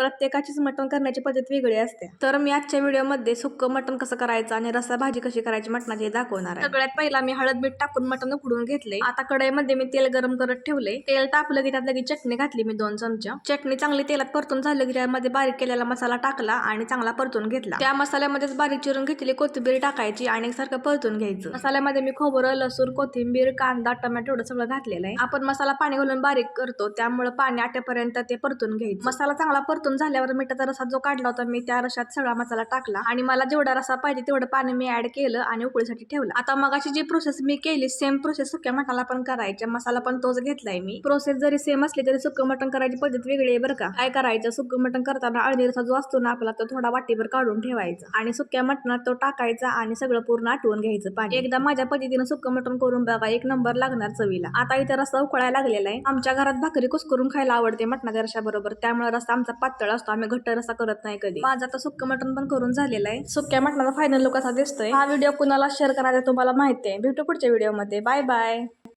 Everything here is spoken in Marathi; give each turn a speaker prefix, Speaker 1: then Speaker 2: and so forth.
Speaker 1: प्रत्येकाचीच मटण करण्याची पद्धत वेगळी असते. तर मी आजच्या व्हिडिओमध्ये सुक्क मटण कसं करायचं आणि रस्सा भाजी कशी करायची मटणाची हे दाखवणार आहे. सगळ्यात पहिला मी हळद मीठ टाकून मटण उकडून घेतले. आता कढईमध्ये मी तेल गरम करत ठेवले. तेल तापलं की त्यात लगेच चटणी घातली मी दोन चमचा. चटणी चांगली तेलात परतून झालं की त्यामध्ये बारीक केलेला मसाला टाकला आणि चांगला परतून घेतला. त्या मसाल्यामध्येच बारीक चिरून घेतलेली कोथिंबीर टाकायची आणि सारखं परतून घ्यायचं. मसाल्यामध्ये मी खोबरं लसूण कोथिंबीर कांदा टमॅटो एवढं सगळं घातलेलं आहे. आपण मसाला पाणी घालून बारीक करतो. त्यामुळे पाणी आट्यापर्यंत ते परतून घ्यायचं. मसाला चांगला परतून झाल्यावर मिठाचा रसा जो काढला होता मी त्या रशात सगळा मसाला टाकला आणि मला जेवढा रसा पाहिजे तेवढं पाणी मी ऍड केलं आणि उकळीसाठी ठेवलं. आता मगाची जी प्रोसेस मी केली सेम प्रोसेस सुक्या मटाला पण करायच्या. मसाला पण तोच घेतलाय मी. प्रोसेस जरी सेम असली तरी सुक्क मटण करायची पद्धत वेगळी आहे बरं का. काय करायचं? सुक्क मटण करताना अळणी रसा जो असतो ना आपला तो थोडा वाटीभर काढून ठेवायचा आणि सुक्या मटणात तो टाकायचा आणि सगळं पूर्ण आटवून घ्यायचं पाणी. एकदा माझ्या पद्धतीनं सुक्कं मटण करून बघा एक नंबर लागणार चवीला. आता इथे रस्ता उकळायला लागलेला आहे. आमच्या घरात भाकरी कुसकरून खायला आवडते मटणाच्या रशाबरोबर. त्यामुळे रस्ता आमचा पातळ असतो. आम्ही घट्ट रस्सा करत नाही कधी. माझं आता सुक्कं मटण पण करून झालेलं आहे. सुक्या मटणाचा फायनल लुक असा दिसतोय. हा व्हिडिओ कुणाला शेअर करायचा तुम्हाला माहिती आहे. भेटू पुढच्या व्हिडिओमध्ये बाय बाय